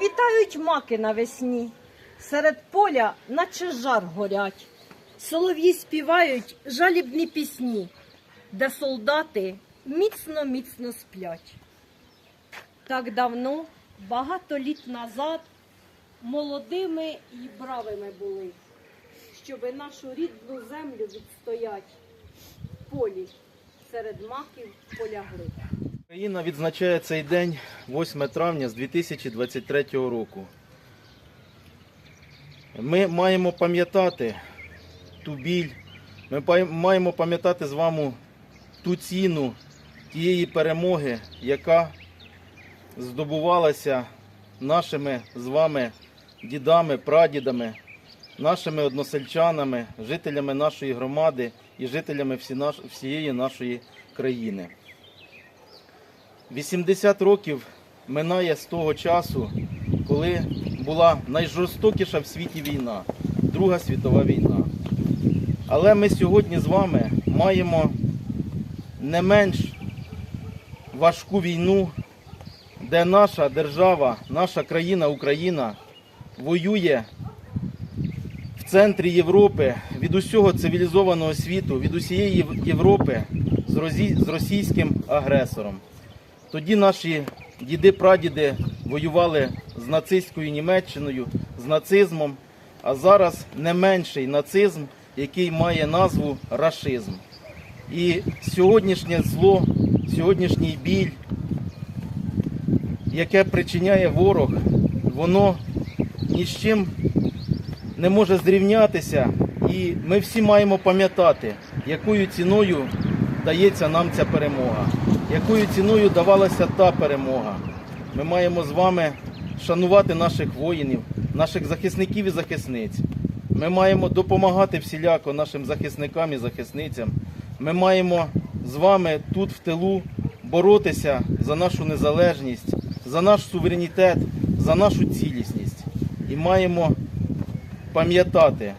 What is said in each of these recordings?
Цвітуть маки навесні, серед поля, наче жар горять. Солов'ї співають жалібні пісні, де солдати міцно міцно сплять. Так давно, багато літ назад, молодими і бравими були, щоби нашу рідну землю відстоять. В полі серед маків полягли. Україна відзначає цей день 8 травня з 2023 року. Ми маємо пам'ятати ту біль, ми маємо пам'ятати з вами ту ціну тієї перемоги, яка здобувалася нашими з вами дідами, прадідами, нашими односельчанами, жителями нашої громади і жителями всієї нашої країни. 80 років минає з того часу, коли була найжорстокіша в світі війна, Друга світова війна. Але ми сьогодні з вами маємо не менш важку війну, де наша держава, наша країна Україна воює в центрі Європи від усього цивілізованого світу, від усієї Європи з російським агресором. Тоді наші діди-прадіди воювали з нацистською Німеччиною, з нацизмом, а зараз не менший нацизм, який має назву рашизм. І сьогоднішнє зло, сьогоднішній біль, яке причиняє ворог, воно ні з чим не може зрівнятися. І ми всі маємо пам'ятати, якою ціною дається нам ця перемога, якою ціною давалася та перемога. Ми маємо з вами шанувати наших воїнів, наших захисників і захисниць. Ми маємо допомагати всіляко нашим захисникам і захисницям. Ми маємо з вами тут в тилу боротися за нашу незалежність, за наш суверенітет, за нашу цілісність. І маємо пам'ятати,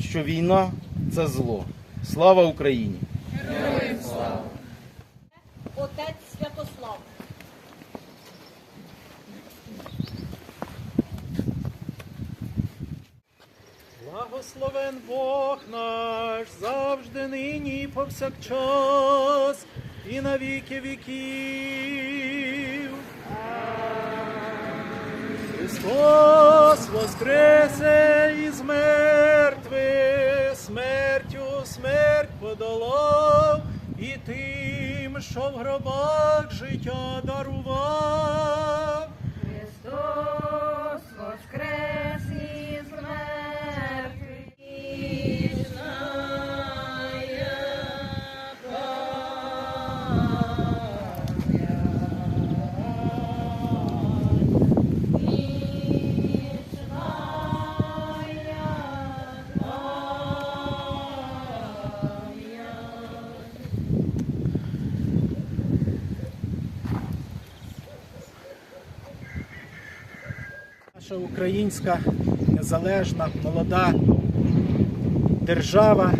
що війна це зло. Слава Україні! Благословен Бог наш завжди нині і повсякчас і на віки віків. Христос воскресе із мертвих, смертю смерть подолав, і тим, що в гробах життя дарував. Наша українська незалежна молода держава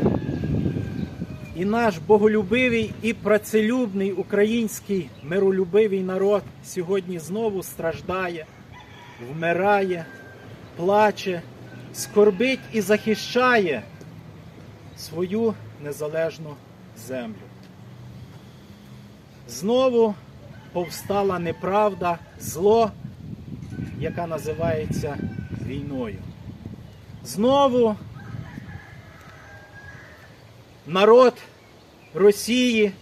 і наш боголюбивий і працелюбний український миролюбивий народ сьогодні знову страждає, вмирає, плаче, скорбить і захищає свою незалежну землю. Знову повстала неправда, зло яка називається війною. Знову народ Росії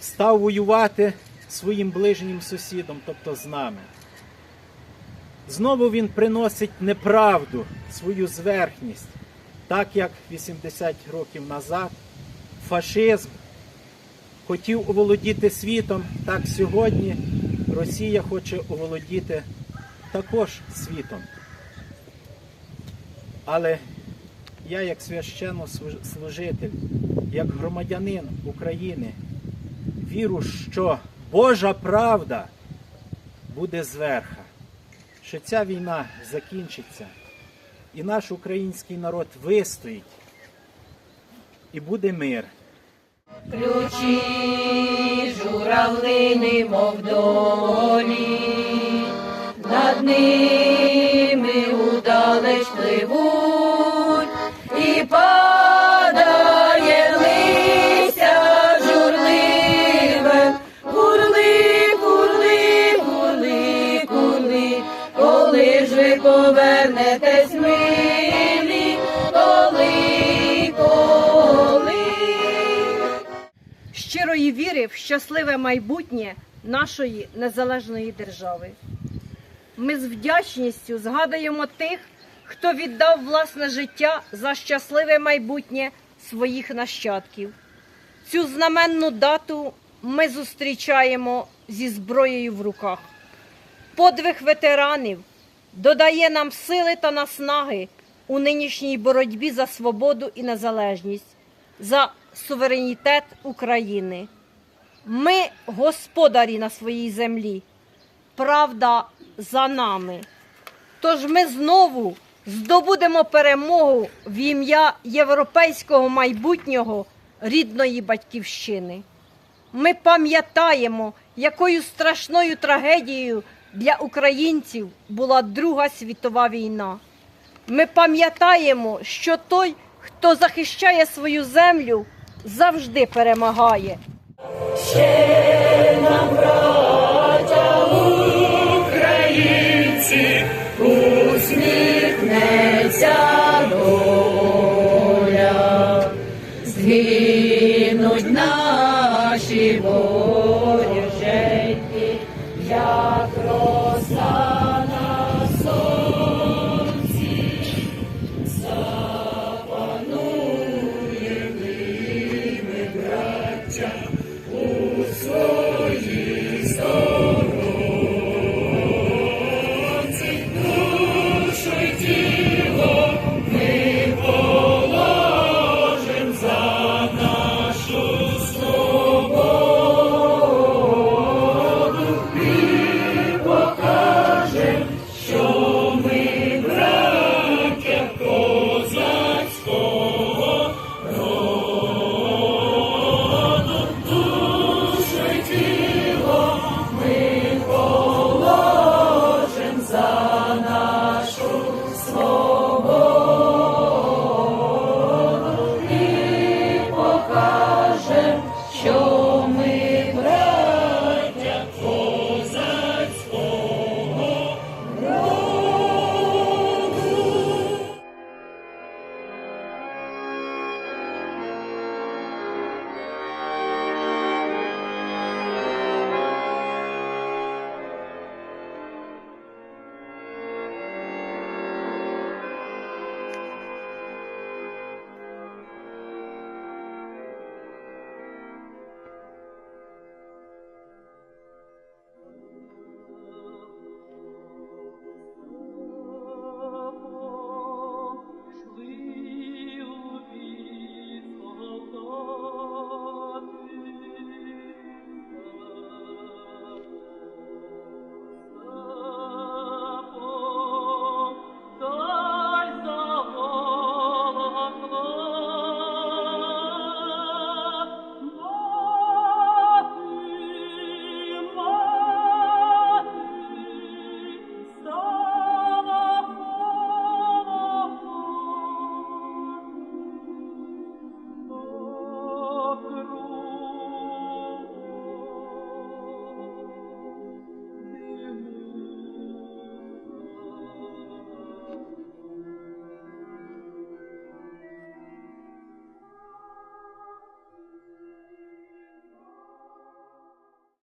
став воювати своїм ближнім сусідом, тобто з нами. Знову він приносить неправду, свою зверхність, так як 80 років назад фашизм хотів оволодіти світом, так сьогодні Росія хоче оволодіти також світом. Але я, як священнослужитель, як громадянин України, віру, що Божа правда буде зверха, що ця війна закінчиться, і наш український народ вистоїть, і буде мир. Ключі журавлини, мов долі, над ними в щасливе майбутнє нашої незалежної держави. Ми з вдячністю згадуємо тих, хто віддав власне життя за щасливе майбутнє своїх нащадків. Цю знаменну дату ми зустрічаємо зі зброєю в руках. Подвиг ветеранів додає нам сили та наснаги у нинішній боротьбі за свободу і незалежність, за суверенітет України. Ми господарі на своїй землі. Правда за нами. Тож ми знову здобудемо перемогу в ім'я європейського майбутнього рідної батьківщини. Ми пам'ятаємо, якою страшною трагедією для українців була Друга світова війна. Ми пам'ятаємо, що той, хто захищає свою землю, завжди перемагає. Ще нам, браття українці, усміхнеться доля, згинуть наші воїни.